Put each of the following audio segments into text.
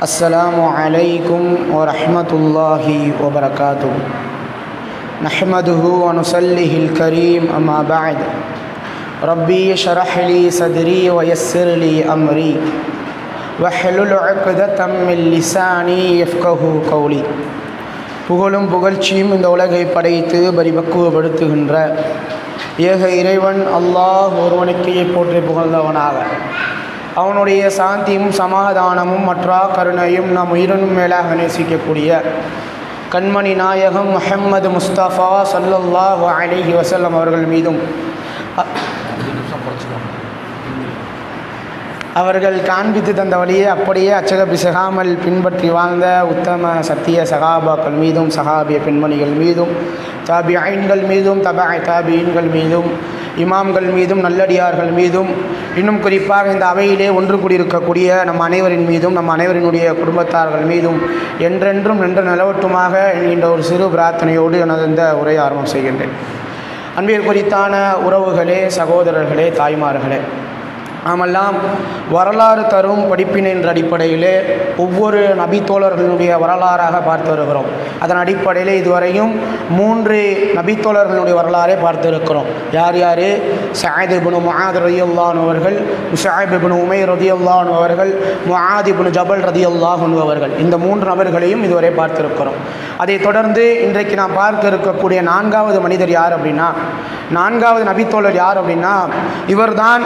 السلام عليكم ورحمة الله وبركاته نحمده ونصليه الكريم أما بعد ربي اشرح لي صدري ويسر لي أمري واحلل عقدة من لساني يفقه قولي புகழும் புகழ்ச்சியும் இந்த உலகை படைத்து பரிபக்குவப்படுத்துகின்ற ஏக இறைவன் அல்லாஹ் ஒருவனுக்கையை போற்றி புகழ்ந்தவனாக அவனுடைய சாந்தியும் சமாதானமும் மற்றா கருணையும் நம் உயிரினும் மேலாக நேசிக்கக்கூடிய கண்மணி நாயகம் முஹம்மது முஸ்தபா சல்லல்லாஹ் அலிஹி வசல்லம் அவர்கள் மீதும் அவர்கள் காண்பித்து தந்த வழியை அப்படியே அச்சக பிசகாமல் பின்பற்றி வாழ்ந்த உத்தம சத்திய சகாபாக்கள் மீதும் சகாபிய பெண்மணிகள் மீதும் தாபி ஐன்கள் மீதும் தபா தாபியின்கள் மீதும் இமாம்கள் மீதும் நல்லடியார்கள் மீதும் இன்னும் குறிப்பாக இந்த அவையிலே ஒன்று கூடியிருக்கக்கூடிய நம் அனைவரின் மீதும் நம் அனைவரினுடைய குடும்பத்தார்கள் மீதும் என்றென்றும் நின்று நிலவட்டுமாக என்கின்ற ஒரு சிறு பிரார்த்தனையோடு எனது இந்த உரை ஆரம்பம் செய்கின்றேன். அன்பியர் குறித்தான உறவுகளே சகோதரர்களே தாய்மார்களே நாமெல்லாம் வரலாறு தரும் படிப்பினை என்ற அடிப்படையிலே ஒவ்வொரு நபி தோழர்களுடைய வரலாறாக பார்த்து வருகிறோம். அதன் அடிப்படையில் இதுவரையும் மூன்று நபி தோழர்களுடைய வரலாறை பார்த்து இருக்கிறோம். யார் யார்? சாயத் இப்னு முஆத் ரதியுல்லான் அவர்கள் முஷாயிப் இப்னு உமைர் ரதியுல்லான் அவர்கள் முஆத் இப்னு ஜபல் ரதியுல்லாஹன் அவர்கள். இந்த மூன்று நபர்களையும் இதுவரை பார்த்திருக்கிறோம் அதைத் தொடர்ந்து இன்றைக்கு நாம் பார்க்க இருக்கக்கூடிய நான்காவது மனிதர் யார் அப்படின்னா நான்காவது நபித்தோழர் யார் அப்படின்னா இவர்தான்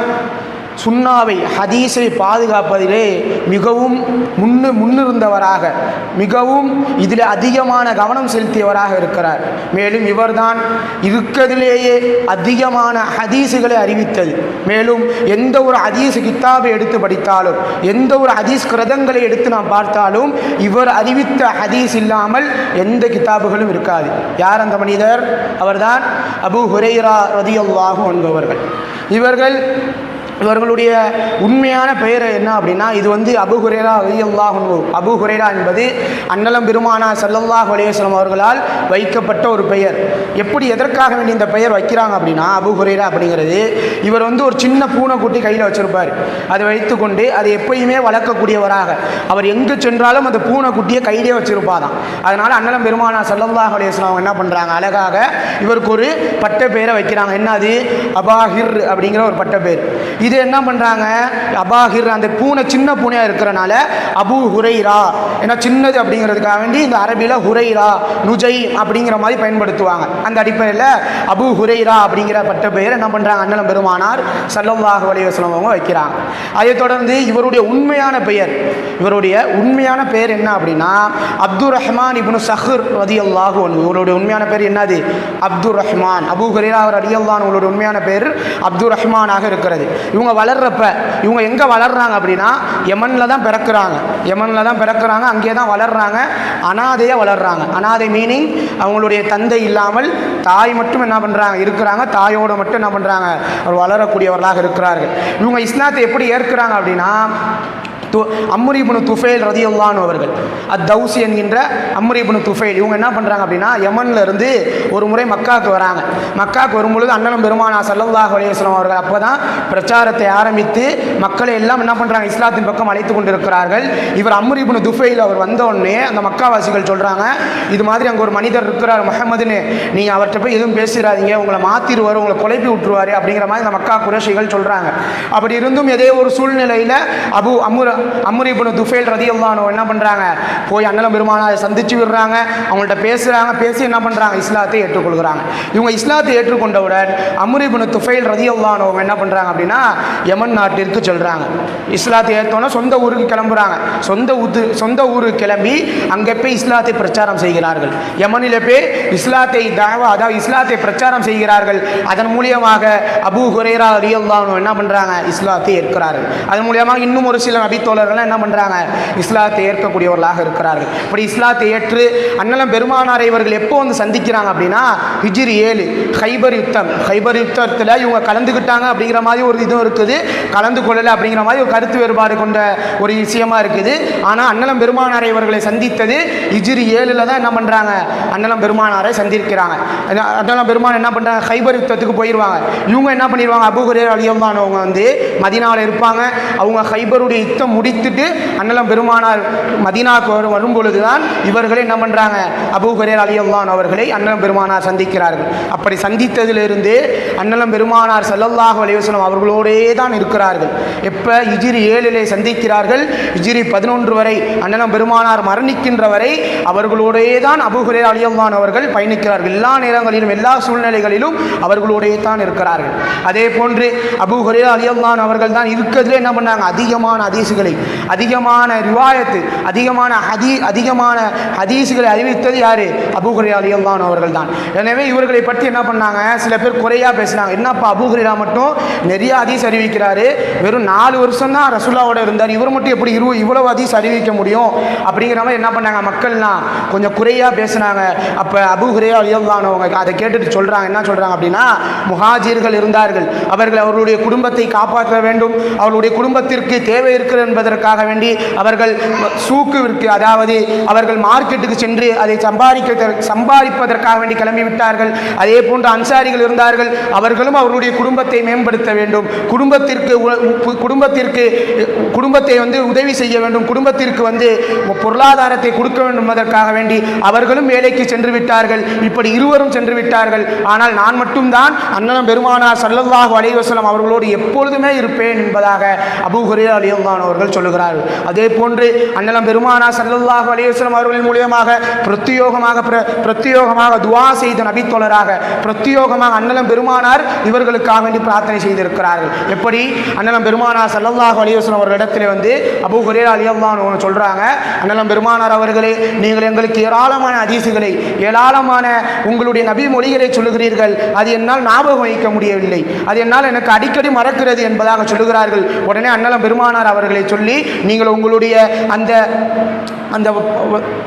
சுன்னாவை ஹதீஸை பாதுகாப்பதிலே மிகவும் முன்னு முன்னிருந்தவராக மிகவும் இதில் அதிகமான கவனம் செலுத்தியவராக இருக்கிறார். மேலும் இவர்தான் இருக்கிறதிலேயே அதிகமான ஹதீஸுகளை அறிவித்தது. மேலும் எந்த ஒரு ஹதீஸ் கித்தாபை எடுத்து படித்தாலும் எந்த ஒரு ஹதீஸ் கிரதங்களை எடுத்து நாம் பார்த்தாலும் இவர் அறிவித்த ஹதீஸ் இல்லாமல் எந்த கித்தாபுகளும் இருக்காது. யார் அந்த மனிதர்? அவர்தான் அபு ஹுரைரா ரதியல்லாஹு என்பவர்கள் இவர்கள் இவர்களுடைய உண்மையான பெயர் என்ன அப்படின்னா இது வந்து அபு ஹுரேரா அலியல்லாஹ் அபு ஹுரேரா என்பது அன்னலம் பெருமானா சல்லல்லாஹ் அலையம் அவர்களால் வைக்கப்பட்ட ஒரு பெயர். எப்படி எதற்காக வேண்டி இந்த பெயர் வைக்கிறாங்க அப்படின்னா அபு ஹுரேரா அப்படிங்கிறது இவர் வந்து ஒரு சின்ன பூனைக்குட்டி கையில் வச்சிருப்பார். அதை வைத்துக்கொண்டு அதை எப்பயுமே வளர்க்கக்கூடியவராக. அவர் எங்கு சென்றாலும் அந்த பூனைக்குட்டியை கையிலே வச்சிருப்பாதான் அதனால் அன்னலம் பெருமானா சல்லல்லாஹ் அலையம் அவங்க என்ன பண்ணுறாங்க அழகாக இவருக்கு ஒரு பட்ட பெயரை வைக்கிறாங்க. என்னது? அபாஹிர் அப்படிங்கிற ஒரு பட்ட பேர். இது என்ன பண்ணுறாங்க அபாஹிர் அந்த பூனை சின்ன பூனையாக இருக்கிறனால அபு ஹுரைரா. ஏன்னா சின்னது அப்படிங்கிறதுக்காக வேண்டி இந்த அரபியில் ஹுரைரா நுஜை அப்படிங்கிற மாதிரி பயன்படுத்துவாங்க. அந்த அடிப்படையில் அபு ஹுரைரா அப்படிங்கிற பட்ட பெயர் என்ன பண்ணுறாங்க அண்ணலம் பெருமானார் சல்லம்வாக அலைஹி அவங்க வைக்கிறாங்க. அதைத் தொடர்ந்து இவருடைய உண்மையான பெயர் இவருடைய உண்மையான பெயர் என்ன அப்படின்னா அப்துர் ரஹ்மான் இப்னு சஹர் ரதி அல்லாஹு இவருடைய உண்மையான பேர் என்னது? அப்துல் ரஹ்மான் அபு ஹுரைரா அவர் அடியல்லான் உங்களுடைய உண்மையான பேர் அப்துர் ரஹ்மானாக இருக்கிறது. இவங்க வளர்றப்ப இவங்க எங்கே வளர்றாங்க அப்படின்னா யமனில் தான் பிறக்கிறாங்க. யமனில் தான் பிறக்கிறாங்க அங்கே தான் வளர்றாங்க. அனாதையாக வளர்றாங்க. அனாதை மீனிங் அவங்களுடைய தந்தை இல்லாமல் தாய் மட்டும் என்ன பண்ணுறாங்க இருக்கிறாங்க. தாயோடு மட்டும் என்ன பண்ணுறாங்க அவர் வளரக்கூடியவர்களாக இருக்கிறார்கள். இவங்க இஸ்லாத்தை எப்படி ஏற்கிறாங்க அப்படின்னா து அம்முரிபுனு துஃபேல் ரதியுல்லான் அவர்கள். அத் தௌசி என்கின்ற அம்முரிபுனு துஃபேல். இவங்க என்ன பண்ணுறாங்க அப்படின்னா யமன்ல இருந்து ஒரு முறை மக்காவுக்கு வராங்க. மக்காவுக்கு வரும்பொழுது அண்ணனும் பெருமானா சல்லல்லாஹ் அலைஹி அவர்கள் அப்போ தான் பிரச்சாரத்தை ஆரம்பித்து மக்களை எல்லாம் என்ன பண்ணுறாங்க இஸ்லாத்தின் பக்கம் அழைத்து கொண்டிருக்கிறார்கள். இவர் அம்முரிபுனு துஃபைல் அவர் வந்தோடனே அந்த மக்காவாசிகள் சொல்கிறாங்க இது மாதிரி அங்கே ஒரு மனிதர் இருக்கிறார் முகமதுன்னு நீங்கள் அவர்கிட்ட போய் எதுவும் பேசிடாதீங்க உங்களை மாற்றிடுவார் உங்களை குழப்பி விட்டுருவார் அப்படிங்கிற மாதிரி அந்த மக்கா குரேஷிகள் சொல்கிறாங்க அப்படி இருந்தும் ஏதோ ஒரு சூழ்நிலையில் அபு அமுர அம்முரிபுனு துஃபேல் ரதி என்ன பண்ணுறாங்க போய் அண்ணலம் பெருமானாரை சந்திச்சு விடுறாங்க. அவங்கள்ட்ட பேசுகிறாங்க பேசி என்ன பண்ணுறாங்க இஸ்லாத்தை ஏற்றுக்கொள்கிறாங்க. இவங்க இஸ்லாத்தை ஏற்றுக்கொண்டவுடன் அம்முரிபுனு துஃபைல் ரதி அல்லானோ என்ன பண்ணுறாங்க அப்படின்னா யமன் நாட்டிற்கு சொல்கிறாங்க இஸ்லாத்தை ஏற்றோன்னா சொந்த ஊருக்கு கிளம்புறாங்க. சொந்த ஊத்து சொந்த ஊருக்கு கிளம்பி அங்கே போய் இஸ்லாத்தை பிரச்சாரம் செய்கிறார்கள். யமனில போய் இஸ்லாத்தை தாவா அதாவது இஸ்லாத்தை பிரச்சாரம் செய்கிறார்கள். அதன் மூலியமாக அபு ஹுரேரா ரியல்லானோ என்ன பண்ணுறாங்க இஸ்லாத்தை ஏற்கிறார்கள். அதன் மூலியமாக இன்னும் ஒரு சில நபித்தோழர்கள் என்ன பண்ணுறாங்க இஸ்லாத்தை ஏற்கக்கூடியவர்களாக இருக்கிறார்கள். இப்படி இஸ்லாத்தை ஏற்று அண்ணலம் பெருமானாரை இவர்கள் எப்போ வந்து சந்திக்கிறாங்க அப்படின்னா ஹிஜ்ரி ஏழு ஹைபர் யுத்தம். ஹைபர் யுத்தத்தில் இவங்க கலந்துக்கிட்டாங்க அப்படிங்கிற மாதிரி ஒரு இதுவும் இருக்குது. கலந்து கொள்ளலை அப்படிங்கிற மாதிரி ஒரு கருத்து வேறுபாடு கொண்ட ஒரு விஷயமா இருக்குது. ஆனால் அண்ணலம் பெருமானாரை இவர்களை சந்தித்தது ஹிஜ்ரி ஏழில் தான் என்ன பண்ணுறாங்க அண்ணலம் பெருமானாரை சந்திக்கிறாங்க. அண்ணலம் பெருமான் என்ன பண்ணுறாங்க ஹைபர் யுத்தத்துக்கு போயிடுவாங்க இவங்க என்ன பண்ணிடுவாங்க அபுஹுரே அலியம்தான் அவங்க வந்து மதினாவில் இருப்பாங்க. அவங்க ஹைபருடைய யுத்தம் முடி முடித்துட்டு அண்ணலம் பெருமானார் மதீனாக்கு வரும் வரும் பொழுதுதான் இவர்களை என்ன பண்ணுறாங்க அபு ஹுரேர் அலி அல்லான் அவர்களை அண்ணலம் பெருமானார் சந்திக்கிறார்கள். அப்படி சந்தித்ததிலிருந்து அண்ணலம் பெருமானார் ஸல்லல்லாஹு அலைஹி அவர்களோடே தான் இருக்கிறார்கள். எப்போ? இஜிரி ஏழிலே சந்திக்கிறார்கள். இஜிரி பதினொன்று வரை அண்ணலம் பெருமானார் மரணிக்கின்ற வரை அவர்களோடே தான் அபு ஹுரேர் அலி அல்லான் அவர்கள் பயணிக்கிறார்கள். எல்லா நேரங்களிலும் எல்லா சூழ்நிலைகளிலும் அவர்களோடே தான் இருக்கிறார்கள். அதே போன்று அபு ஹுரேர் அலி அல்லான் அவர்கள் தான் இருக்கிறதுலே என்ன பண்ணாங்க? அதிகமான அதிசுகள் ஹதீஸுகளை அதிகமான ரிவாயத்து அதிகமான ஹதீ அதிகமான ஹதீஸுகளை அறிவித்தது யாரு? அபூ அலியல்லான் அவர்கள் தான் எனவே இவர்களை பற்றி என்ன பண்ணாங்க? சில பேர் குறையா பேசினாங்க. என்னப்பா அபூ மட்டும் நிறைய ஹதீஸ் அறிவிக்கிறாரு? வெறும் நாலு வருஷம் தான் ரசுல்லாவோட இருந்தார். இவர் மட்டும் எப்படி இரு இவ்வளவு ஹதீஸ் அறிவிக்க முடியும்? அப்படிங்கிற மாதிரி என்ன பண்ணாங்க? மக்கள்லாம் கொஞ்சம் குறையா பேசுனாங்க. அப்போ அபு ஹுரேரா அலி அவங்க அதை கேட்டுட்டு சொல்கிறாங்க என்ன சொல்கிறாங்க அப்படின்னா முஹாஜிர்கள் இருந்தார்கள். அவர்கள் அவர்களுடைய குடும்பத்தை காப்பாற்ற வேண்டும். அவர்களுடைய குடும்பத்திற்கு தேவை இருக்கிற என்பதற்காக வேண்டி அவர்கள் சூக்குவிற்கு அதாவது அவர்கள் மார்க்கெட்டுக்கு சென்று அதை சம்பாதிக்க சம்பாதிப்பதற்காக வேண்டி கிளம்பிவிட்டார்கள் அதே போன்ற அன்சாரிகள் இருந்தார்கள். அவர்களும் அவர்களுடைய குடும்பத்தை மேம்படுத்த வேண்டும். குடும்பத்திற்கு உ- குடும்பத்திற்கு குடும்பத்தை வந்து உதவி செய்ய வேண்டும். குடும்பத்திற்கு வந்து பொருளாதாரத்தை கொடுக்க வேண்டும் என்பதற்காக வேண்டி அவர்களும் வேலைக்கு சென்று விட்டார்கள். இப்படி இருவரும் சென்று விட்டார்கள். ஆனால் நான் மட்டும்தான் அண்ணனம் பெருமானார் சல்லல்லாஹு அலைவசலம் அவர்களோடு எப்பொழுதுமே இருப்பேன் என்பதாக அபு ஹுரேரா ரலியல்லாஹு அவர்கள் சொல்லுகிறார்கள். அதே போன்று அண்ணலம் பெருமானார் சல்லாஹ் அலைஹி அவர்களின் மூலியமாக பிரத்யோகமாக பிரத்யோகமாக துவா செய்த நபித்தோழராக பிரத்யோகமாக அண்ணலம் பெருமானார் இவர்களுக்காக வேண்டி பிரார்த்தனை செய்திருக்கிறார்கள். எப்படி? அண்ணலம் பெருமானார் சல்லாஹ் அலைஹி வஸல்லம் அவர்களிடத்தில் வந்து அபு ஹுரேரா ரலியல்லாஹு அன்ஹு சொல்றாங்க அண்ணலம் பெருமானார் அவர்களே நீங்கள் எங்களுக்கு ஏராளமான அதிசுகளை ஏராளமான உங்களுடைய நபி மொழிகளை சொல்லுகிறீர்கள். அது என்னால் ஞாபகம் வைக்க முடியவில்லை. அது என்னால் எனக்கு அடிக்கடி மறக்கிறது என்பதாக சொல்லுகிறார்கள். உடனே அண்ணலம் பெருமானார் அவர்களை சொல்லி நீங்கள் உங்களுடைய அந்த அந்த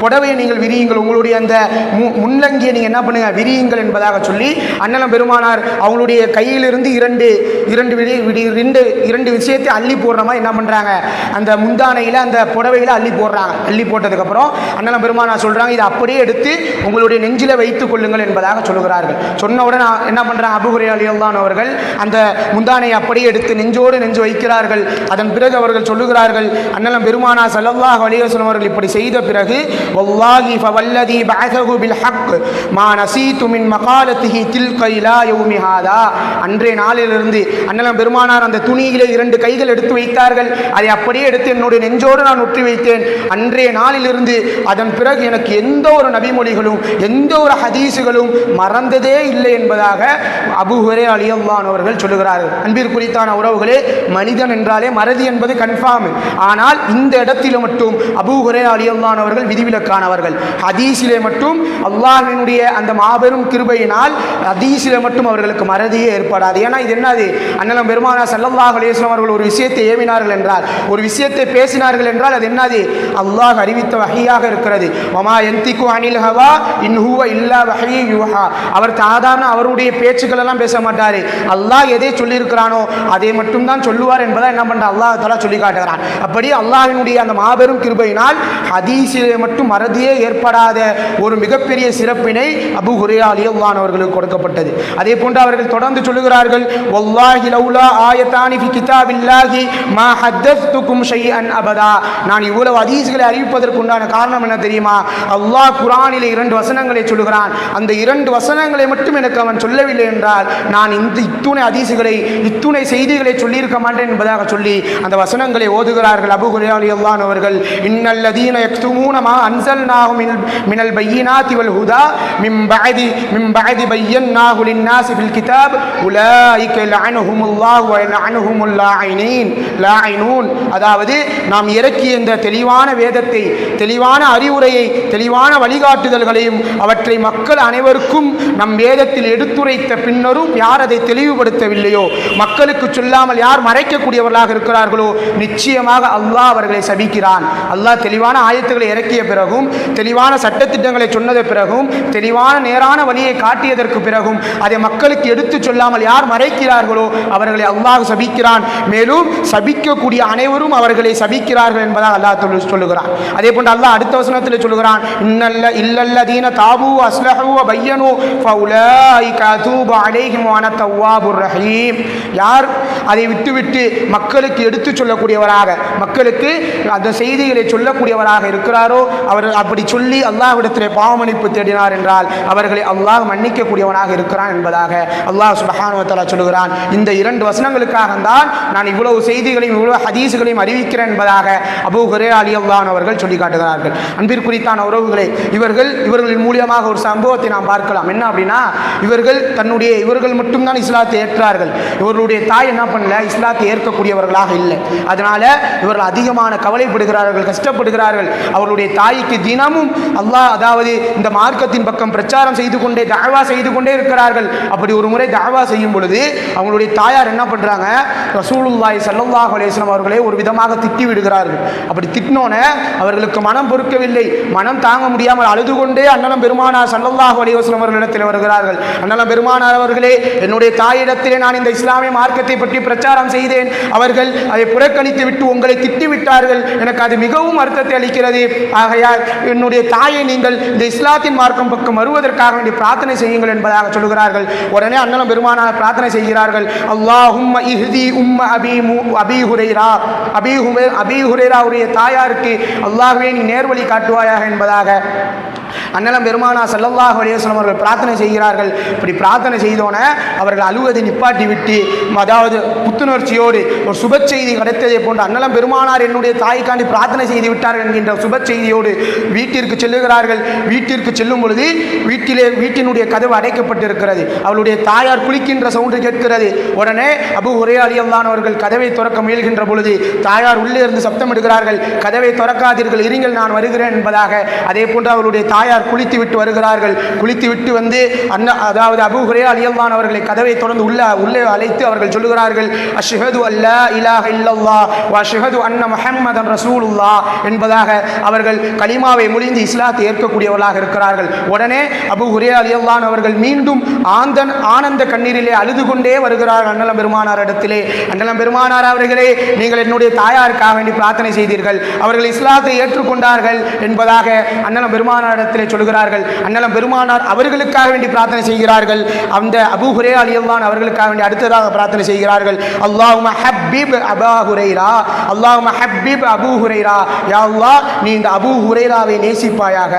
புடவையை நீங்கள் விரியுங்கள். உங்களுடைய அந்த மு- முன்லங்கியை நீங்கள் என்ன பண்ணுங்க? விரியுங்கள் என்பதாக சொல்லி அண்ணலம் பெருமானார் அவங்களுடைய கையிலிருந்து இரண்டு இரண்டு விடி விடி ரெண்டு இரண்டு விஷயத்தை அள்ளி போடுற மாதிரி என்ன பண்ணுறாங்க அந்த முந்தானையில் அந்த புடவையில் அள்ளி போடுறாங்க. அள்ளி போட்டதுக்கப்புறம் அண்ணலம் பெருமானார் சொல்கிறாங்க இதை அப்படியே எடுத்து உங்களுடைய நெஞ்சில் வைத்துக் கொள்ளுங்கள் என்பதாக சொல்லுகிறார்கள். சொன்ன உடனே என்ன பண்ணுறாங்க அபுகுரே அலியல்லான் அவர்கள் அந்த முந்தானை அப்படியே எடுத்து நெஞ்சோடு நெஞ்சு வைக்கிறார்கள். அதன் பிறகு அவர்கள் சொல்லுகிறார்கள் அண்ணலம் பெருமானா ஸல்லல்லாஹு அலைஹி அவர்கள் இப்படி செய்த பிறகு வல்லாஹி ஃபவல்லதி பஅஸஹு பில் ஹக் மா நசீது மின் மகாலத்திஹி தில்க இலா யௌமி ஹாதா. அன்றைய நாளிலிருந்து அண்ணலம் பெருமானார் அந்த துணியிலே இரண்டு கைகள் எடுத்து வைத்தார்கள். அதை அப்படியே எடுத்து என்னுடைய நெஞ்சோடு நான் ஒற்றி வைத்தேன். அன்றைய நாளிலிருந்து அதன் பிறகு எனக்கு எந்த ஒரு நபிமொழிகளும் எந்த ஒரு ஹதீஸுகளும் மறந்ததே இல்லை என்பதாக அபுஹரே அலியல்லான் அவர்கள் சொல்லுகிறார்கள். அன்பிற்குறித்தான உறவுகளே மனிதன் என்றாலே மறதி என்பது கன்ஃபார்ம் ஆனால் இந்த இடத்தில் மட்டும் அபுஹரே அலியல்லான் அவர்கள் விதிவிலக்கானவர்கள். ஹதீஸிலே மட்டும் அல்லாஹ்வினுடைய அந்த மாபெரும் கிருபையினால் ஹதீஸிலே மட்டும் அவர்களுக்கு மறதியே ஏற்படாது. ஏன்னா இது என்னது? அண்ணலம் பெருமானா சல்லல்லாஹ் அலைஹி அவர்கள் ஒரு விஷயத்தை ஏவினார்கள் என்றால் ஒரு விஷயத்தை பேசினார்கள் என்றால் அது என்னது? அல்லாஹ் அறிவித்த வகையாக இருக்கிறது. வமா எந்திக்கு அனில் ஹவா இன் இல்லா வகையை யுவஹா அவர் சாதாரண அவருடைய பேச்சுக்கள் எல்லாம் பேச மாட்டார். அல்லாஹ் எதை சொல்லியிருக்கிறானோ அதை மட்டும் தான் சொல்லுவார் என்பதை என்ன பண்ணுற அல்லாஹ் தலா சொல்லி காட்டுகிறான் அப்படி அல்லாஹ்வினுடைய அந்த மாபெரும் கிருபையினால் ஹதீஸிலே மட்டும் மறதியே ஏற்படாத ஒரு மிகப்பெரிய சிறப்பினை அபு ஹுரேரா அலியல்லான் அவர்களுக்கு கொடுக்கப்பட்டது. அதே போன்று அவர்கள் தொடர்ந்து சொல்லுகிறார்கள் வல்லாஹி லவுலா ஆயத்தானி ஃபி கிதாபில்லாஹி மா ஹத்தஸ்துக்கும் ஷைஅன் அபதா. நான் இவ்வளவு ஹதீஸ்களை அறிவிப்பதற்கு உண்டான காரணம் என்ன தெரியுமா? அல்லாஹ் குர்ஆனிலே இரண்டு வசனங்களை சொல்லுகிறான். அந்த இரண்டு வசனங்களை மட்டும் எனக்கு அவன் சொல்லவில்லை என்றால் நான் இந்த இத்துணை அதிசுகளை இத்துணை செய்திகளை சொல்லியிருக்க மாட்டேன் என்பதாக சொல்லி அந்த வசனங்களை ஓதுகிறார்கள் அபு ஹுரேரா ரலியல்லாஹு அவர்கள். இன்னல்லதீன யக்துமூன மா அன்ஸல்நாஹு மினல் மினல் பையினாத்தி வல் ஹுதா மின் பஅதி மின் பஅதி பையன்னாஹு லின்னாஸி ஃபில் கிதாப் உலாயிக லஅனஹுமுல்லாஹு வ லஅனஹுமுல் லாயினீன் லாயினூன் அதாவது நாம் இறக்கிய இந்த தெளிவான வேதத்தை தெளிவான அறிவுரையை தெளிவான வழிகாட்டுதல்களையும் அவற்றை மக்கள் அனைவருக்கும் நம் வேதத்தில் எடுத்துரைத்த பின்னரும் யார் அதை தெளிவுபடுத்தவில்லையோ? மக்களுக்கு சொல்லாமல் யார் மறைக்கக்கூடியவர்களாக இருக்கிறார்களோ? நிச்சயமாக அல்லாஹ் அவர்களை சபிக்கிறான். அல்லாஹ் தெளிவான ஆயத்துக்களை இறக்கிய பிறகும் தெளிவான சட்டத்திட்டங்களை சொன்னது பிறகும் தெளிவான நேரான வழியை காட்டியதற்கு பிறகும் அதை மக்களுக்கு எடுத்துச் சொல்லாமல் யார் மறைக்கிறார்களோ அவர்களை அல்லாஹ் சபிக்கிறான். மேலும் சபிக்கக்கூடிய அனைவரும் அவர்களை சபிக்கிறார்கள் என்பதாக அல்லாஹ் சொல்லுகிறான். அதே போன்று அல்லாஹ் அடுத்த வசனத்தில் சொல்லுகிறான் இன்னல்ல இல்லல்லதீன தாபு அஸ்லஹு பையனு ஃபஉலாயிக அதூபு அலைஹிம் வ தவ்வாபுர் ரஹீம். யார் அதை விட்டுவிட்டு மக்களுக்கு எடுத்துச் சொல்லக்கூடியவராக மக்களுக்கு அந்த செய்திகளை சொல்லக்கூடியவராக இருக்கிறாரோ அவர் அப்படி சொல்லி அல்லாஹ்விடத்திலே பாவமன்னிப்பு தேடினார் என்றால் அவர்களை அல்லாஹ் மன்னிக்கக்கூடியவனாக இருக்கிறான் என்பதாக அல்லாஹ் சுபஹானுவத்தலா சொல்லுகிறான். இந்த இரண்டு வசனங்களுக்காக தான் நான் இவ்வளவு செய்திகளையும் இவ்வளவு ஹதீஸுகளையும் அறிவிக்கிறேன் என்பதாக அபூ ஹுரே அலி அல்லான் அவர்கள் சொல்லி காட்டுகிறார்கள். அன்பிற்குறித்தான உறவுகளை இவர்கள் இவர்களின் மூலியமாக ஒரு சம்பவத்தை நாம் பார்க்கலாம். என்ன அப்படின்னா இவர்கள் தன்னுடைய இவர்கள் மட்டும்தான் இஸ்லாத்தை ஏற்றார்கள். இவர்களுடைய தாய் என்ன பண்ணல இஸ்லாத்தை ஏற்கக்கூடியவர்களாக இல்லை. அதனால இவர்கள் அதிகமான கவலைப்படுகிறார்கள் கஷ்டப்படுகிறார்கள். அவர்களுடைய தாய்க்கு தினமும் அல்லாஹ் அதாவது இந்த மார்க்கத்தின் பக்கம் பிரச்சாரம் செய்து கொண்டே தாவா செய்து கொண்டே இருக்கிறார்கள். அப்படி ஒரு முறை தாவா செய்யும் பொழுது அவங்களுடைய தாயார் என்ன பண்றாங்க? ரசூலுல்லாய் சல்லாஹ் அலேஸ்லாம் அவர்களே அவர்களை ஒரு விதமாக திட்டி விடுகிறார்கள். அப்படி திட்டினோன்னே அவர்களுக்கு மனம் பொறுக்கவில்லை. மனம் தாங்க முடியாமல் அழுது கொண்டே அண்ணலம் பெருமானார் ஸல்லல்லாஹு அலைஹி அவர்களிடத்தில் வருகிறார்கள். அண்ணலம் பெருமானார் அவர்களே என்னுடைய தாயிடத்திலே நான் இந்த இஸ்லாமிய மார்க்கத்தை பற்றி பிரச்சாரம் செய்தேன். அவர்கள் அதை புறக்கணித்து விட்டு உங்களை திட்டி விட்டார்கள் எனக்கு அது மிகவும் அர்த்தத்தை அளிக்கிறது. ஆகையால் என்னுடைய தாயை நீங்கள் இந்த இஸ்லாத்தின் மார்க்கம் பக்கம் வருவதற்காக வேண்டி பிரார்த்தனை செய்யுங்கள் என்பதாக சொல்கிறார்கள். உடனே அண்ணலும் பெருமானார் பிரார்த்தனை செய்கிறார்கள். அல்லாஹும் இஹ்தி உம்ம அபி மு அபி ஹுரைரா அபி ஹுமே அபி தாயாருக்கு அல்லாஹுவே நீ நேர்வழி காட்டுவாயாக என்பதாக அண்ணலம் பெருமானா செல்லவாக அலைஹி அவர்கள் பிரார்த்தனை செய்கிறார்கள். இப்படி பிரார்த்தனை செய்தோன அவர்கள் அழுவதை நிப்பாட்டி விட்டு அதாவது புத்துணர்ச்சியோடு ஒரு சுப செய்தி கிடைத்ததை போன்று அண்ணலம் பெருமானார் என்னுடைய தாய்க்காண்டி பிரார்த்தனை செய்து விட்டார்கள் என்கின்ற சுப செய்தியோடு வீட்டிற்கு செல்லுகிறார்கள். வீட்டிற்கு செல்லும் பொழுது வீட்டிலே வீட்டினுடைய கதவு அடைக்கப்பட்டிருக்கிறது. அவளுடைய தாயார் குளிக்கின்ற சவுண்டு கேட்கிறது. உடனே அபு ஒரே அலியல்லான் அவர்கள் கதவை திறக்க முயல்கின்ற பொழுது தாயார் உள்ளே இருந்து சப்தமிடுகிறார்கள். கதவை திறக்காதீர்கள் இருங்கள் நான் வருகிறேன் என்பதாக. அதே போன்று தாய் தாயார் குளித்து விட்டு வருகிறார்கள். குளித்து விட்டு வந்து அண்ணா அதாவது அபு ஹுரே அலியல்லான் அவர்களை கதவை தொடர்ந்து உள்ள உள்ளே அழைத்து அவர்கள் சொல்லுகிறார்கள் அஷ்ஹது அல்லா இலாஹ இல்லல்லா வ அஷ்ஹது அன்ன முஹம்மதன் ரசூலுல்லா என்பதாக அவர்கள் கலிமாவை முடிந்து இஸ்லாத்தை ஏற்கக்கூடியவர்களாக இருக்கிறார்கள். உடனே அபு ஹுரே அலியல்லான் அவர்கள் மீண்டும் ஆந்தன் ஆனந்த கண்ணீரிலே அழுது கொண்டே வருகிறார்கள் அண்ணலம் பெருமானார் இடத்திலே. அண்ணலம் பெருமானார் அவர்களே நீங்கள் என்னுடைய தாயாருக்காக வேண்டி பிரார்த்தனை செய்தீர்கள். அவர்கள் இஸ்லாத்தை ஏற்றுக்கொண்டார்கள் என்பதாக அண்ணலம் பெருமானார் இடத்திலே சொல்கிறார்கள் அன்னலம் பெருமானார் அவர்களுக்காக வேண்டி பிரார்த்தனை செய்கிறார்கள். அந்த அபு ஹுரே அலியல்லான் அவர்களுக்காக வேண்டி அடுத்ததாக பிரார்த்தனை செய்கிறார்கள். அல்லாஹும ஹப்பீப் அபா ஹுரைரா அல்லாஹும ஹப்பீப் அபு ஹுரைரா. யா நீ இந்த அபு ஹுரைராவை நேசிப்பாயாக.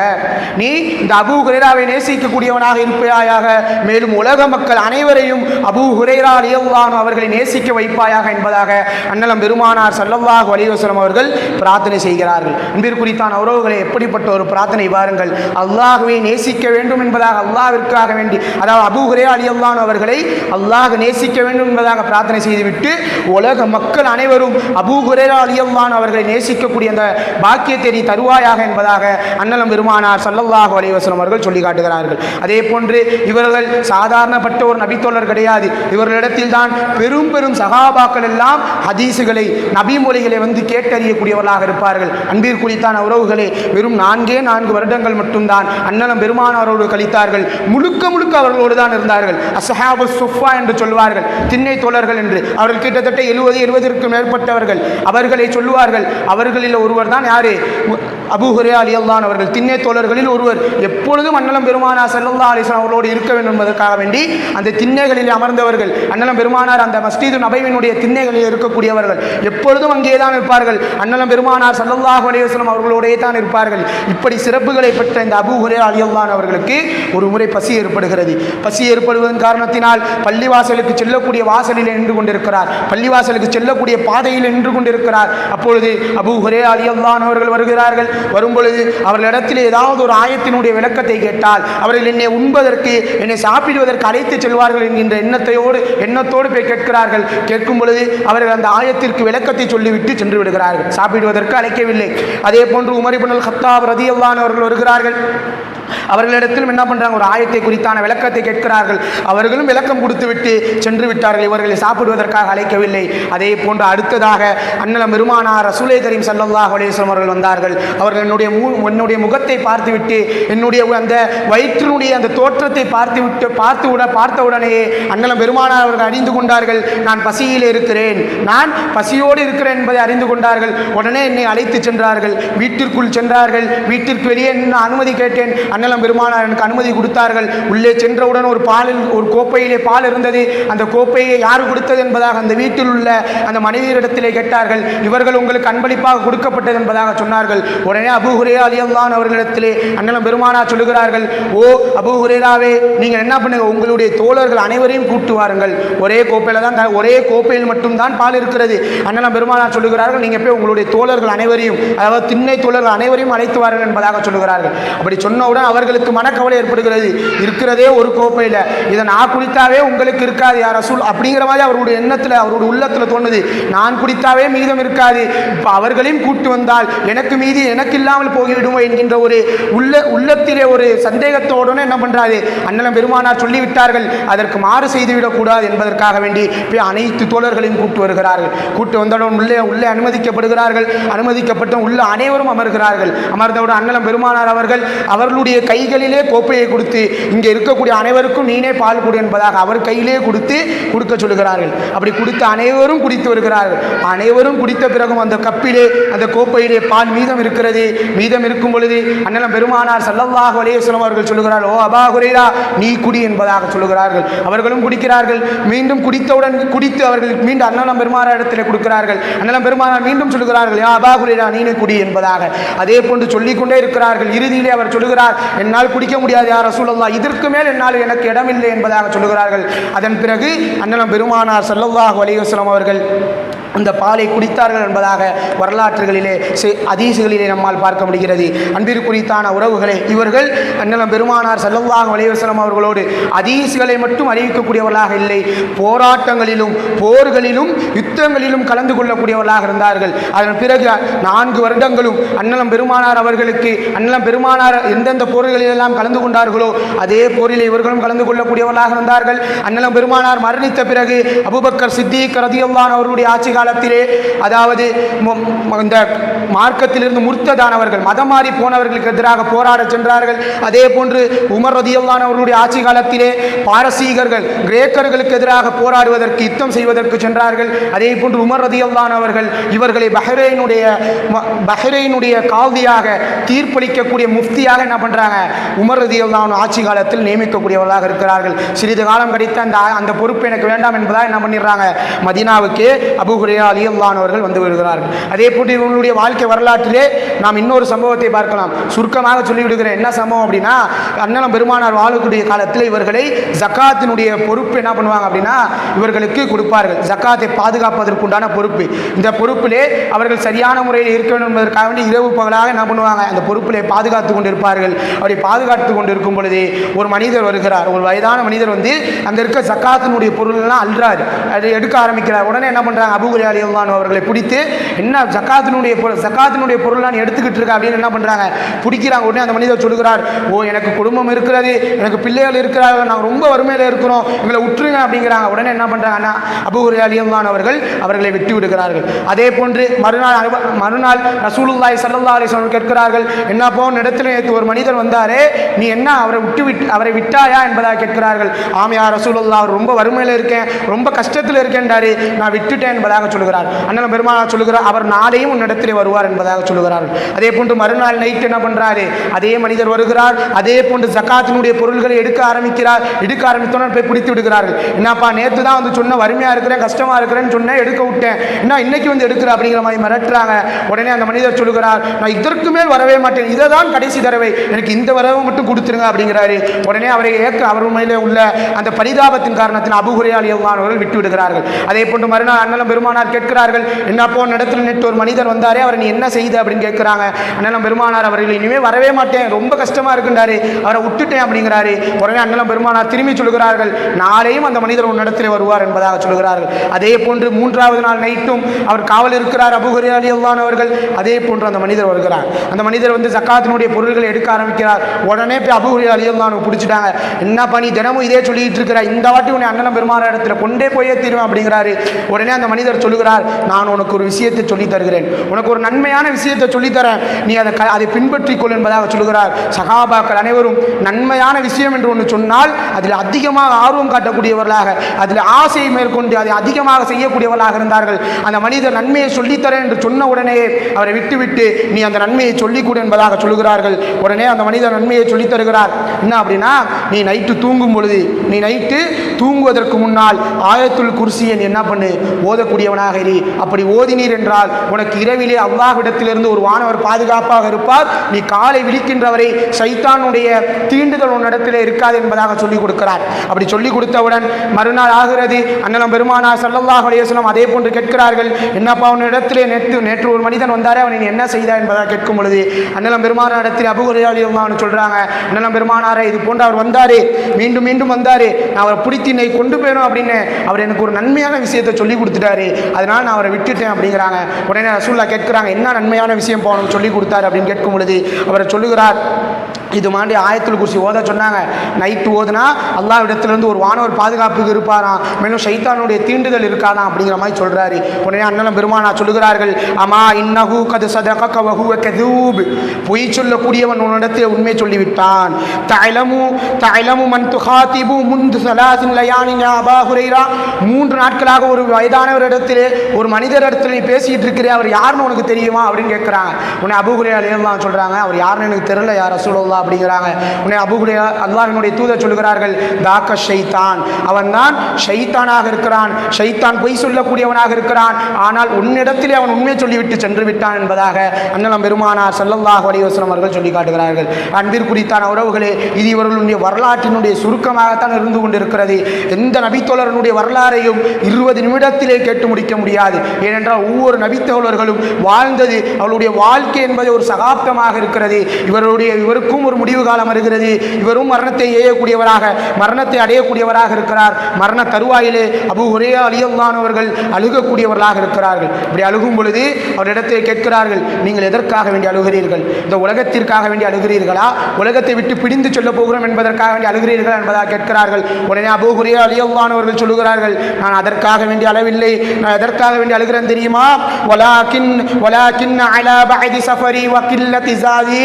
நீ இந்த அபு ஹுரைராவை நேசிக்கக்கூடியவனாக இருப்பாயாக. மேலும் உலக மக்கள் அனைவரையும் அபு ஹுரைரா அலியல்லான் அவர்களை நேசிக்க வைப்பாயாக என்பதாக அன்னலம் பெருமானார் ஸல்லல்லாஹு அலைஹி அவர்கள் பிரார்த்தனை செய்கிறார்கள். அன்பிற்குறித்தான் உறவுகளை எப்படிப்பட்ட ஒரு பிரார்த்தனை பாருங்கள். அல்லாஹுவை நேசிக்க வேண்டும் என்பதாக அல்லாஹ்விற்காக வேண்டி அதாவது அபு ஹுரே அலி அல்லான் அவர்களை அல்லாஹ் நேசிக்க வேண்டும் என்பதாக பிரார்த்தனை செய்துவிட்டு உலக மக்கள் அனைவரும் அபூ அலி அல்லான் அவர்களை நேசிக்கக்கூடிய அந்த பாக்கியத்தை நீ தருவாயாக என்பதாக அன்னலம் பெருமானார் சல்லல்லாஹு அலைஹி அவர்கள் சொல்லி காட்டுகிறார்கள். அதே போன்று இவர்கள் சாதாரணப்பட்ட ஒரு நபித்தோழர் கிடையாது. இவர்களிடத்தில் தான் பெரும் பெரும் சகாபாக்கள் எல்லாம் ஹதீஸுகளை நபிமொழிகளை வந்து கேட்டறியக்கூடியவர்களாக இருப்பார்கள். அன்பில் உறவுகளை உறவுகளே வெறும் நான்கே நான்கு வருடங்கள் மட்டும் மட்டும்தான். அண்ணலம் பெருமானாரோடு கழித்தார்கள். முழுக்க முழுக்க அவர்களோடு தான் இருந்தார்கள். அசஹாபு சுஃபா என்று சொல்வார்கள். திண்ணை தோழர்கள் என்று. அவர்கள் கிட்டத்தட்ட எழுபது எழுபதற்கு மேற்பட்டவர்கள். அவர்களை சொல்லுவார்கள். அவர்களில் ஒருவர் தான் யாரு? அபு ஹுரே அலி அல்லான் அவர்கள் திண்ணை தோழர்களில் ஒருவர் எப்பொழுதும் அன்னலம் பெருமானா செல்லல்லா அலிஸ்லாம் அவர்களோடு இருக்க வேண்டும் என்பதற்காக வேண்டி அந்த திண்ணைகளில் அமர்ந்தவர்கள் அன்னலம் பெருமானார் அந்த மஸ்தீது நபைவினுடைய திண்ணைகளில் இருக்கக்கூடியவர்கள் எப்பொழுதும் அங்கே தான் இருப்பார்கள். அன்னலம் பெருமானார் சல்லல்லாஹு அலைஹி அவர்களோடே தான் இருப்பார்கள். இப்படி சிறப்புகளை பெற்ற இந்த அபூ ஹுரே அலியல்லான் அவர்களுக்கு ஒரு முறை பசி ஏற்படுகிறது. பசி ஏற்படுவதன் காரணத்தினால் பள்ளிவாசலுக்கு செல்லக்கூடிய வாசலில் நின்று கொண்டிருக்கிறார். பள்ளிவாசலுக்கு செல்லக்கூடிய பாதையில் நின்று கொண்டிருக்கிறார். அப்பொழுது அபு ஹுரே அலியல்லான் அவர்கள் வருகிறார்கள். வரும்பொழுது அவர்களிடத்தில் ஏதாவது ஒரு ஆயத்தினுடைய விளக்கத்தை கேட்டால் அவர்கள் என்னை உண்பதற்கு என்னை சாப்பிடுவதற்கு அழைத்து செல்வார்கள் என்கின்ற எண்ணத்தையோடு எண்ணத்தோடு போய் கேட்கிறார்கள். கேட்கும் பொழுது அவர்கள் அந்த ஆயத்திற்கு விளக்கத்தை சொல்லிவிட்டு சென்று விடுகிறார்கள். சாப்பிடுவதற்கு அழைக்கவில்லை. அதே போன்று உமர் ஹத்தாப் ரதியல்லான் அவர்கள் வருகிறார்கள். அவர்களிடத்திலும் என்ன பண்றாங்க? ஒரு ஆயத்தை குறித்தான விளக்கத்தை கேட்கிறார்கள். அவர்களும் விளக்கம் கொடுத்து விட்டு சென்று விட்டார்கள். இவர்களை சாப்பிடுவதற்காக அழைக்கவில்லை. அதே போன்று அடுத்ததாக அண்ணலம் பெருமானார் ரசூலை கரீம் சல்லாஹ் அலேஸ்வரம் அவர்கள் வந்தார்கள். அவர்கள் என்னுடைய என்னுடைய முகத்தை பார்த்துவிட்டு என்னுடைய அந்த வயிற்றினுடைய அந்த தோற்றத்தை பார்த்துவிட்டு பார்த்து உட பார்த்த உடனேயே அன்னலம் பெருமானார் அவர்கள் அறிந்து கொண்டார்கள். நான் பசியில் இருக்கிறேன். நான் பசியோடு இருக்கிறேன் என்பதை அறிந்து கொண்டார்கள். உடனே என்னை அழைத்து சென்றார்கள். வீட்டிற்குள் சென்றார்கள். வீட்டிற்கு வெளியே நின்று அனுமதி கேட்டேன். அன்னலம் பெருமானார் எனக்கு அனுமதி கொடுத்தார்கள். உள்ளே சென்றவுடன் ஒரு பாலில் ஒரு கோப்பையிலே பால் இருந்தது. அந்த கோப்பையை யார் கொடுத்தது என்பதாக அந்த வீட்டில் உள்ள அந்த மனைவியரிடத்திலே கேட்டார்கள். இவர்கள் உங்களுக்கு அன்பளிப்பாக கொடுக்கப்பட்டது என்பதாக சொன்னார்கள். உடனே அபு ஹுரேரா அலியல்லான் அவர்களிடத்திலே அன்னலம் பெருமானார் சொல்லுகிறார்கள் ஓ அபு ஹுரேராவே நீங்கள் என்ன பண்ணுங்க? உங்களுடைய தோழர்கள் அனைவரையும் கூட்டு வாருங்கள். ஒரே கோப்பையில் தான் ஒரே கோப்பையில் மட்டும்தான் பால் இருக்கிறது. அண்ணலம் பெருமானா சொல்லுகிறார்கள் நீங்கள் போய் உங்களுடைய தோழர்கள் அனைவரையும் அதாவது திண்ணை தோழர்கள் அனைவரையும் அழைத்து வாருங்கள் என்பதாக சொல்லுகிறார்கள். அப்படி சொன்னவுடன் அவர்களுக்கு மனக்கவலை ஏற்படுகிறது. இருக்கிறதே ஒரு கோப்பையில். இதை நான் குடித்தாவே உங்களுக்கு இருக்காது யார் ரசூல். அப்படிங்கிற மாதிரி அவருடைய எண்ணத்தில் அவருடைய உள்ளத்தில் தோணுது. நான் குடித்தாவே மீதம் இருக்காது. இப்போ அவர்களையும் கூட்டு வந்தால் எனக்கு மீதி எனக்கு இல்லாமல் போகிவிடுமோ என்கின்ற ஒரு உள்ள உள்ளத்திலே ஒரு சந்தேகத்தோடு என்ன பண்ணுறாரு அண்ணலம் பெருமானார் சொல்லிவிட்டார்கள். அதற்கு மாறு செய்துவிடக்கூடாது என்பதற்காக வேண்டி போய் அனைத்து தோழர்களையும் கூட்டு வருகிறார்கள். கூட்டு வந்தவுடன் உள்ளே உள்ளே அனுமதிக்கப்படுகிறார்கள். அனுமதிக்கப்பட்ட உள்ள அனைவரும் அமர்கிறார்கள். அமர்ந்தவுடன் அண்ணலம் பெருமானார் அவர்கள் அவர்களுடைய கைகளிலே கோப்பையை கொடுத்து இங்கே இருக்கக்கூடிய அனைவருக்கும் நீனே பால் கொடு என்பதாக அவர் கையிலே கொடுத்து கொடுக்க சொல்லுகிறார்கள். அப்படி கொடுத்து அனைவரும் குடித்து வருகிறார்கள். அனைவரும் குடித்த பிறகும் அந்த கப்பிலே அந்த கோப்பையிலே பால் மீதம் இருக்கிறது. மீதம் இருக்கும் பொழுது அண்ணலம் பெருமானார் சல்லல்லாஹு அலைஹி வஸல்லம் அவர்கள் சொல்லுகிறார்கள் ஓ அபா ஹுரைரா நீ குடி என்பதாக சொல்லுகிறார்கள். அவர்களும் குடிக்கிறார்கள். மீண்டும் குடித்தவுடன் குடித்து அவர்கள் மீண்டும் அண்ணலம் பெருமானார் இடத்திலே கொடுக்கிறார்கள். அண்ணலம் பெருமானார் மீண்டும் சொல்லுகிறார்கள் யா அபா ஹுரைரா நீனே குடி என்பதாக. அதே போன்று சொல்லிக்கொண்டே இருக்கிறார்கள். இறுதியிலே அவர் சொல்லுகிறார் என்னால் குடிக்க முடியாது யார் ரசூலல்லா இதற்கு மேல் என்னால் எனக்கு இடமில்லை என்பதாக சொல்லுகிறார்கள். அதன் பிறகு அண்ணலம் பெருமானார் ஸல்லல்லாஹு அலைஹி அவர்கள் அந்த பாலை குடித்தார்கள் என்பதாக வரலாற்றுகளிலே அதீசுகளிலே நம்மால் பார்க்க முடிகிறது. அன்பிற்குறித்தான உறவுகளை இவர்கள் அண்ணலம் பெருமானார் செல்லவாக அலைஹி அவர்களோடு அதீசுகளை மட்டும் அறிவிக்கக்கூடியவர்களாக இல்லை போராட்டங்களிலும் போர்களிலும் யுத்தங்களிலும் கலந்து கொள்ளக்கூடியவர்களாக இருந்தார்கள். அதன் பிறகு நான்கு வருடங்களும் அண்ணலம் பெருமானார் அவர்களுக்கு அண்ணலம் பெருமானார் எந்தெந்த போர்களிலெல்லாம் கலந்து கொண்டார்களோ அதே போரில் இவர்களும் கலந்து கொள்ளக்கூடியவர்களாக இருந்தார்கள். அண்ணலம் பெருமானார் மரணித்த பிறகு அபூபக்கர் சித்திக் ரதியுல்லான் அவருடைய ஆட்சி காலத்திலே அதாவது இந்த மார்க்கத்திலிருந்து முர்த்ததானவர்கள் மதம் மாறி போனவர்களுக்கு எதிராக போராட சென்றார்கள். அதே போன்று உமர் ரதியுல்லான் அவர்களுடைய ஆட்சி காலத்திலே பாரசீகர்கள் கிரேக்கர்களுக்கு எதிராக போராடுவதற்கு யுத்தம் செய்வதற்கு சென்றார்கள். அதே போன்று உமர் ரதியுல்லான் அவர்கள் இவர்களை பஹ்ரைனுடைய பஹ்ரைனுடைய காதியாக தீர்ப்பளிக்கக்கூடிய முஃப்தியாக என்ன பண்ணுறாங்க உமர் ரதியுல்லான் ஆட்சி காலத்தில் நியமிக்கக்கூடியவர்களாக இருக்கிறார்கள். சிறிது காலம் கிடைத்த அந்த அந்த பொறுப்பு எனக்கு வேண்டாம் என்பதாக என்ன பண்ணிடுறாங்க? மதினாவுக்கு அபுகுரை ஹுரைரா அலியுல்லான் வந்து விடுகிறார்கள். அதே போட்டு இவங்களுடைய வாழ்க்கை வரலாற்றிலே நாம் இன்னொரு சம்பவத்தை பார்க்கலாம். சுருக்கமாக சொல்லிவிடுகிறேன். என்ன சம்பவம் அப்படின்னா அண்ணனம் பெருமானார் வாழக்கூடிய காலத்தில் இவர்களை ஜக்காத்தினுடைய பொறுப்பு என்ன பண்ணுவாங்க அப்படின்னா இவர்களுக்கு கொடுப்பார்கள். ஜக்காத்தை பாதுகாப்பதற்குண்டான பொறுப்பு. இந்த பொறுப்பிலே அவர்கள் சரியான முறையில் இருக்க வேண்டும் என்பதற்காக வேண்டி இரவு பகலாக என்ன பண்ணுவாங்க? அந்த பொறுப்பிலே பாதுகாத்து கொண்டு இருப்பார்கள் அப்படி பாதுகாத்து கொண்டு இருக்கும் பொழுது ஒரு மனிதர் வருகிறார். ஒரு வயதான மனிதர் வந்து அங்கே இருக்க ஜக்காத்தினுடைய பொருள்லாம் அல்றார் அதை எடுக்க ஆரம்பிக்கிறார். உடனே என்ன பண்ணுறாங்க அலி அலியுல்லான் அவர்களை பிடித்து என்ன ஜக்காத்தினுடைய பொருள் ஜக்காத்தினுடைய பொருள்லாம் நீ எடுத்துக்கிட்டு இருக்க அப்படின்னு என்ன பண்ணுறாங்க பிடிக்கிறாங்க. உடனே அந்த மனிதர் சொல்லுகிறார் ஓ எனக்கு குடும்பம் இருக்கிறது எனக்கு பிள்ளைகள் இருக்கிறார்கள் நாங்கள் ரொம்ப வறுமையில் இருக்கிறோம் எங்களை உற்றுங்க அப்படிங்கிறாங்க. உடனே என்ன பண்ணுறாங்கன்னா அபுகுரி அலியுல்லான் அவர்கள் அவர்களை விட்டு விடுகிறார்கள். அதே போன்று மறுநாள் மறுநாள் ரசூலுல்லாய் சல்லல்லா அலிஸ்வரம் கேட்கிறார்கள் என்ன போன இடத்துல நேற்று ஒரு மனிதர் வந்தாரே நீ என்ன அவரை விட்டு விட்டு அவரை விட்டாயா? என்பதாக கேட்கிறார்கள். ஆமையா ரசூலுல்லா அவர் ரொம்ப வறுமையில் இருக்கேன் ரொம்ப கஷ்டத்தில் இருக்கேன்டாரு நான் விட்டுட்டேன் என்பதாக சொல்லுகிறார். அண்ணன் பெருமானார் சொல்லுகிறார் அவர் நாளையும் உன்னிடத்தில் வருவார் என்பதாக சொல்லுகிறார் அதே போன்று மறுநாள் நைட் என்ன பண்றாரு? அதே மனிதர் வருகிறார் அதே போன்று ஜக்காத்தினுடைய பொருள்களை எடுக்க ஆரம்பிக்கிறார். எடுக்க ஆரம்பித்தோன்னு போய் பிடித்து விடுகிறார்கள். என்னப்பா நேற்று தான் வந்து சொன்ன வறுமையா இருக்கிறேன் கஷ்டமா இருக்கிறேன்னு சொன்னேன் எடுக்க விட்டேன். என்ன இன்னைக்கு வந்து எடுக்கிற அப்படிங்கிற மாதிரி மிரட்டுறாங்க. உடனே அந்த மனிதர் சொல்லுகிறார் நான் இதற்கு மேல் வரவே மாட்டேன். இதை தான் கடைசி தடவை. எனக்கு இந்த வரவை மட்டும் கொடுத்துருங்க அப்படிங்கிறாரு. உடனே அவரை ஏற்க அவர் மேலே உள்ள அந்த பரிதாபத்தின் காரணத்தில் அபுகுரையால் எவ்வானவர்கள் விட்டு விடுகிறார்கள். அதே போன்று மறுநாள் அண்ணலம் பெருமான பெருமானார் கேட்கிறார்கள் என்ன போன இடத்துல நேற்று ஒரு மனிதர் வந்தாரே அவர் நீ என்ன செய்த? அப்படின்னு கேட்குறாங்க. அண்ணலம் பெருமானார் அவர்கள் இனிமேல் வரவே மாட்டேன் ரொம்ப கஷ்டமா இருக்குன்றாரு. அவரை விட்டுட்டேன் அப்படிங்கிறாரு. உடனே அண்ணலம் பெருமானார் திரும்பி சொல்கிறார்கள் நாளையும் அந்த மனிதர் உன்னிடத்தில் வருவார் என்பதாக சொல்கிறார்கள் அதே போன்று மூன்றாவது நாள் நைட்டும் அவர் காவல் இருக்கிறார் அபுஹரி அலி அல்லான் அவர்கள். அதே போன்று அந்த மனிதர் வருகிறார். அந்த மனிதர் வந்து சக்காத்தினுடைய பொருள்களை எடுக்க ஆரம்பிக்கிறார். உடனே போய் அபுஹரி அலி அல்லான் பிடிச்சிட்டாங்க. என்ன பண்ணி தினமும் இதே சொல்லிட்டு இருக்கிற இந்த வாட்டி உன்னை அண்ணலம் பெருமானார் இடத்துல கொண்டே போயே தீருவேன் அப்படிங்கிறாரு. உடனே அந்த மனிதர் சொல்லுகிறார் நான் உனக்கு ஒரு விஷயத்தை சொல்லித் தருகிறேன். உனக்கு ஒரு நன்மையான விஷயத்தை சொல்லித்தரேன் நீ அதை க- அதை பின்பற்றிக்கொள் என்பதாக சொல்லுகிறார். சகாபாக்கள் அனைவரும் நன்மையான விஷயம் என்று ஒன்று சொன்னால் அதில் அதிகமாக ஆர்வம் காட்டக்கூடியவர்களாக அதில் ஆசையை மேற்கொண்டு அதை அதிகமாக செய்யக்கூடியவர்களாக இருந்தார்கள். அந்த மனிதர் நன்மையை சொல்லித்தரேன் என்று சொன்ன உடனே அவரை விட்டுவிட்டு நீ அந்த நன்மையை சொல்லிக்கூடு என்பதாக சொல்லுகிறார்கள். உடனே அந்த மனிதர் நன்மையை சொல்லித் தருகிறார். என்ன அப்படின்னா நீ நைட்டு தூங்கும் பொழுது நீ நைட்டு தூங்குவதற்கு முன்னால் ஆயத்துள் குர்சியை நீ என்ன பண்ணு? ஓதக்கூடியவன் இரு. அப்படி ஓதினீர் என்றால் உனக்கு இரவிலே அல்லாஹ்விடத்திலிருந்து ஒரு வானவர் பாதுகாப்பாக இருப்பார். நீ காலை விழிக்கின்றவரை சைத்தானுடைய தீண்டுதல் உன்னிடத்திலே இருக்காது என்பதாக சொல்லிக் கொடுக்கிறார். அப்படி சொல்லிக் கொடுத்தவுடன் மறுநாள் ஆகிறது. அண்ணலம் பெருமானா சல்லல்லாஹ் அலையசனம் அதே போன்று கேட்கிறார்கள். என்னப்பா உன்னிடத்திலே நேற்று நேற்று ஒரு மனிதன் வந்தாரே அவன் நீ என்ன செய்தா என்பதாக கேட்கும் பொழுது அண்ணலம் பெருமானார் இடத்தில் அபுகுரையாளி சொல்கிறாங்க அண்ணலம் பெருமானாரே இது போன்று அவர் வந்தாரே மீண்டும் மீண்டும் வந்தாரே நான் அவரை பிடித்து என்னை கொண்டு போயிடும் அப்படின்னு அவர் எனக்கு ஒரு நன்மையான விஷயத்தை சொல்லி கொடுத்துட்டாரு. அதனால நான் அவரை விட்டுட்டேன் அப்படிங்கிறாங்க. உடனே ரசூல்லா கேட்குறாங்க என்ன நன்மையான விஷயம் போகணும் சொல்லி கொடுத்தாரு? அப்படின்னு கேட்கும் பொழுது அவரை சொல்லுகிறார் இது மாண்டி ஆயத்தில் குறிச்சி ஓத சொன்னாங்க. நைட்டு ஓதுனா அல்லா இடத்துலேருந்து ஒரு வானவர் பாதுகாப்புக்கு இருப்பாராம். மேலும் சைத்தானுடைய தீண்டுதல் இருக்காதான் அப்படிங்கிற மாதிரி சொல்கிறாரு உடனே அண்ணலம் பெருமானா சொல்லுகிறார்கள் அம்மா இன்னஹு கது சதக வஹுவ கதூப். பொய் சொல்லக்கூடியவன் உன்னிடத்தில் உண்மை சொல்லிவிட்டான். தைலமு தைலமு மன் துஹாதிபு முந்து சலாசின் லயானின் யா ஹுரைரா. மூன்று நாட்களாக ஒரு வயதானவர் இடத்திலே ஒரு மனிதர் இடத்துல நீ பேசிட்டு இருக்கிறே அவர் யாருன்னு உனக்கு தெரியுமா அப்படின்னு கேட்குறாங்க உன்னை அபுகுரையா சொல்கிறாங்க அவர் யாருன்னு எனக்கு தெரியல யார் ரசூலுல்லா அப்படிங்கிறாங்க. உன்னை அபுகுரே அல்லாஹினுடைய தூதர் சொல்கிறார்கள் தாக்க ஷைத்தான். அவன் தான் ஷைத்தானாக இருக்கிறான். ஷைத்தான் பொய் சொல்லக்கூடியவனாக இருக்கிறான். ஆனால் உன்னிடத்திலே அவன் உண்மை சொல்லிவிட்டு சென்று விட்டான் என்பதாக அண்ணலம் பெருமானார் ஸல்லல்லாஹு அலைஹி அவர்கள் சொல்லி காட்டுகிறார்கள். அன்பிற்குரித்தான உறவுகளே இது இவர்களுடைய வரலாற்றினுடைய சுருக்கமாகத்தான் இருந்து கொண்டிருக்கிறது. எந்த நபித்தோழரனுடைய வரலாறையும் இருபது நிமிடத்திலே கேட்டு முடிக்க முடியாது. ஏனென்றால் ஒவ்வொரு நபித்தோழர்களும் வாழ்ந்தது அவளுடைய வாழ்க்கை என்பது ஒரு சகாப்தமாக இருக்கிறது. இவருடைய இவருக்கும் ஒரு முடிவு காலம் வருகிறது. இவரும் மரணத்தை ஏயக்கூடியவராக மரணத்தை அடையக்கூடியவராக இருக்கிறார். மரண தருவாயிலே அபு ஒரே அலியல்லானவர்கள் அழுகக்கூடியவர்களாக இருக்கிறார்கள். இப்படி அழுகும் பொழுது அவரிடத்தை கேட்கிறார்கள் நீங்கள் எதற்காக வேண்டி அழுகிறீர்கள்? இந்த உலகத்திற்காக வேண்டி அழுகிறீர்களா? உலகத்தை விட்டு பிடிந்து சொல்ல போகிறோம் என்பதற்காக வேண்டி அழுகிறீர்கள் என்பதாக கேட்கிறார்கள். உடனே அபு ஒரே அலியல்லானவர்கள் சொல்லுகிறார்கள் நான் அதற்காக வேண்டி அளவில்லை நான் எதற்காக வேண்டி அழுகிறேன் தெரியுமா? வலாக்கின் வலாக்கின் அலா பஅதி சஃபரி வகில்லதி ஜாதி.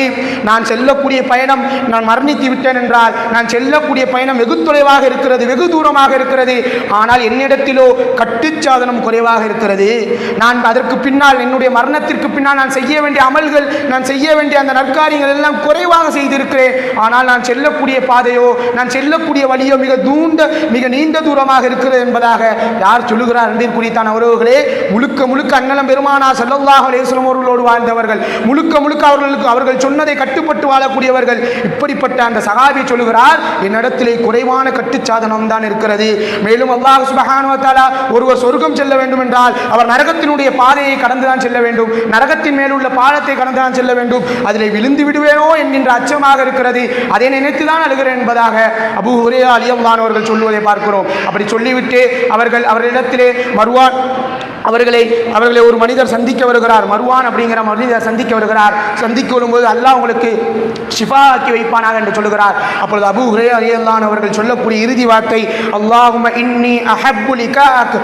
நான் செல்லக்கூடிய பயணம் நான் மரணித்து விட்டேன் என்றால் நான் செல்லக்கூடிய பயணம் வெகு தொலைவாக இருக்கிறது வெகு தூரமாக இருக்கிறது. ஆனால் என்னிடத்திலோ கட்டுச்சாதனம் குறைவாக இருக்கிறது. நான் அதற்கு பின்னால் என்னுடைய மரணத்திற்கு பின்னால் நான் செய்ய வேண்டிய அமல்கள் நான் செய்ய வேண்டிய அந்த நற்காரியங்கள் எல்லாம் குறைவாக செய்திருக்கிறேன். ஆனால் நான் செல்லக்கூடிய பாதையோ நான் செல்லக்கூடிய வழியோ மிக தூண்ட மிக நீண்ட தூரமாக இருக்கிறது என்பதாக யார் சொல்லுகிறார்? என்பதில் குறித்தான உறவுகளே முழுக்க முழுக்க அன்னலம் பெருமானா ஸல்லல்லாஹு அலைஹி அவர்களோடு வாழ்ந்தவர்கள். முழுக்க முழுக்க அவர்களுக்கு அவர்கள் சொன்னதை கட்டுப்பட்டு வாழக்கூடியவர்கள் இப்படிப்பட்ட அந்த சகாபி சொல்கிறார் என்னிடத்திலே குறைவான கட்டுச்சாதனம் தான் இருக்கிறது. மேலும் அல்லாஹ் சுப்ஹானஹு ஒருவர் சொர்க்கம் செல்ல வேண்டும் என்றால் அவர் நரகத்தினுடைய பாதையை கடந்துதான் செல்ல வேண்டும். நரகத்தின் மேலுள்ள பாலத்தை கடந்து தான் செல்ல வேண்டும். அதிலே விழுந்து விடுவேனோ என்கின்ற அச்சமாக இருக்கிறது. அதை நினைத்து தான் அழுகிறேன் என்பதாக அபு ஒரே அலியம் அவர்கள் சொல்லுவதை பார்க்கிறோம். அப்படி சொல்லிவிட்டு அவர்கள் அவரிடத்திலே மறுவான் அவர்களை அவர்களை ஒரு மனிதர் சந்திக்க வருகிறார். மருவான் அப்படிங்கிற மனிதர் சந்திக்க வருகிறார். சந்திக்க வரும்போது அல்லாஹ் உங்களுக்கு ஷிஃபா ஆக்கி வைப்பானாக என்று சொல்லுகிறார். அப்பொழுது அபு ஹுரே அலியல்லான் அவர்கள் சொல்லக்கூடிய இறுதி வார்த்தை அல்லாஹும இன்னி அஹப்புலிகாக்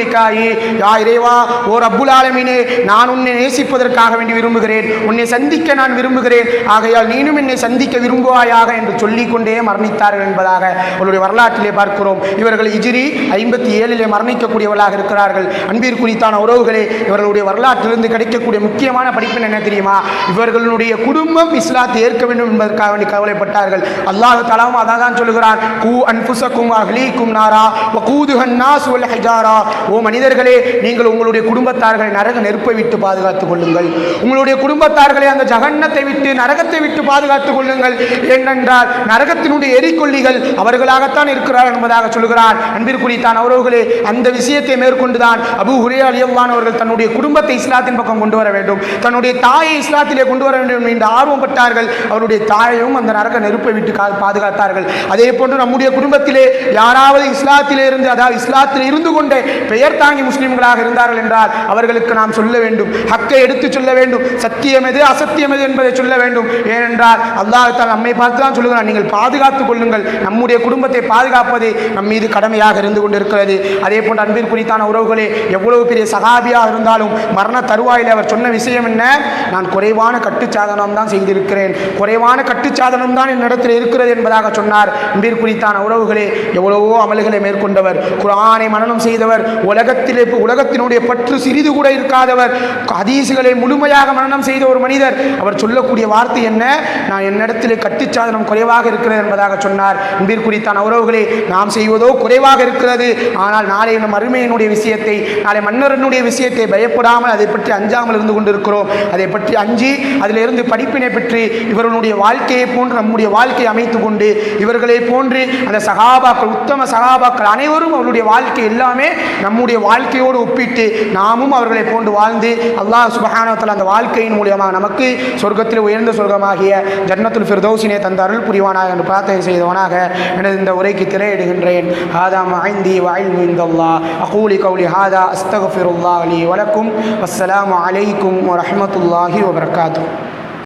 லிகாக் யா இறைவா ஓ ரப்புல் ஆலமீனே நான் உன்னை நேசிப்பதற்காக வேண்டி விரும்புகிறேன். உன்னை சந்திக்க நான் விரும்புகிறேன். ஆகையால் நீனும் என்னை சந்திக்க விரும்புவாயாக என்று சொல்லிக்கொண்டே மரணித்தார்கள் என்பதாக அவருடைய வரலாற்றிலே பார்க்கிறோம். இவர்கள் இஜிரி ஐம்பத்தி ஏழிலே மரணிக்கக்கூடியவர்களாக இருக்கிறார்கள். அன்பிற்குறித்தான உறவுகளே இவர்களுடைய வரலாற்றிலிருந்து கிடைக்கக்கூடிய முக்கியமான படிப்பு என்ன தெரியுமா? இவர்களுடைய குடும்பம் இஸ்லாத்தை ஏற்க வேண்டும் என்பதற்காக வேண்டி கவலைப்பட்டார்கள். அல்லாஹ் தலாவும் அதான் தான் சொல்லுகிறான் கூ அன்புசக்கும் அஹ்லீக்கும் நாரா கூதுகன்னா சுவல் ஹைஜாரா. ஓ மனிதர்களே நீங்கள் உங்களுடைய குடும்பத்தார்களை நரக நெருப்பை விட்டு பாதுகாத்துக் கொள்ளுங்கள். உங்களுடைய குடும்பத்தார்களை அந்த ஜகன்னத்தை விட்டு நரகத்தை விட்டு பாதுகாத்துக் கொள்ளுங்கள். ஏனென்றால் நரகத்தினுடைய எரிக்கொல்லிகள் அவர்களாகத்தான் இருக்கிறார் என்பதாக சொல்கிறார் அன்பிற்குரித்தான் அவர்களே அந்த விஷயத்தை மேற்கொண்டுதான் அபு ஹுரே அலியல்லான் அவர்கள் தன்னுடைய குடும்பத்தை இஸ்லாத்தின் பக்கம் கொண்டு வர வேண்டும். தன்னுடைய தாயை இஸ்லாத்திலே கொண்டு வர வேண்டும் என்று ஆர்வப்பட்டார்கள் அவருடைய தாயையும் அந்த நரக நெருப்பை விட்டு கா- பாதுகாத்தார்கள். அதே போன்று நம்முடைய குடும்பத்திலே யாராவது இஸ்லாத்திலே இருந்து அதாவது இஸ்லாத்தில் இருந்து கொண்டே பெயர் தாங்கி முஸ்லீம்களாக இருந்தார்கள் என்றால் அவர்களுக்கு நாம் சொல்ல வேண்டும். ஹக்கை எடுத்து சொல்ல வேண்டும். சத்தியம் எது அசத்தியம் எது என்பதை சொல்ல வேண்டும். ஏனென்றால் அல்லாஹால் நம்மை பார்த்து தான் சொல்லுகிறான். நீங்கள் பாதுகாத்துக் கொள்ளுங்கள். நம்முடைய குடும்பத்தை பாதுகாப்பது நம் மீது கடமையாக இருந்து கொண்டிருக்கிறது. அதே போன்று அன்பிற்குறித்தான உறவுகளே எவ்வளவு பெரிய சகாபியாக இருந்தாலும் மரண தருவாயில் அவர் சொன்ன விஷயம் என்ன? நான் குறைவான கட்டுச்சாதனம் தான் செய்திருக்கிறேன். குறைவான கட்டுச்சாதனம் தான் என்னிடத்தில் இருக்கிறது என்பதாக சொன்னார். அன்பின் உறவுகளே எவ்வளவோ அமல்களை மேற்கொண்டவர். குரானை மரணம் செய்தவர் உலகத்திலே உலகத்தினுடைய பற்று சிறிது கூட இருக்காதவர். ஹதீசுகளை முழுமையாக மரணம் செய்த ஒரு மனிதர். அவர் சொல்லக்கூடிய வார்த்தை என்ன? நான் என்னிடத்தில் கட்டுச்சாதனம் குறைவாக இருக்கிறது என்பதாக சொன்னார். அன்பின் உறவுகளே நாம் செய்வதோ குறைவாக இருக்கிறது. ஆனால் நாளை நம் அருமையினுடைய விஷயத்தை நாளை மன்னரனுடைய விஷயத்தை பயப்படாமல் அதை பற்றி அஞ்சாமல் இருந்து கொண்டிருக்கிறோம். அதை பற்றி அஞ்சி அதிலிருந்து படிப்பினை பெற்று இவர்களுடைய வாழ்க்கையை போன்று நம்முடைய வாழ்க்கையை அமைத்து கொண்டு இவர்களை போன்று அந்த சகாபாக்கள் உத்தம சகாபாக்கள் அனைவரும் அவருடைய வாழ்க்கை எல்லாமே நம்முடைய வாழ்க்கையோடு ஒப்பிட்டு நாமும் அவர்களை போன்று வாழ்ந்து அல்லாஹ் சுபஹானத்தில் அந்த வாழ்க்கையின் மூலியமாக நமக்கு சொர்க்கத்தில் உயர்ந்த சொர்க்கமாகிய ஜன்னத்துல் ஃபிர்தௌசினை தந்த அருள் புரிவானாக என்று பிரார்த்தனை செய்தவனாக எனது இந்த உரைக்கு திரையிடுகின்றேன். ஹாதா மாய்ந்தி வாயில் இந்தல்லா அகூலி கௌலி ஹாதா. أستغفر الله لي ولكم والسلام عليكم ورحمة الله وبركاته.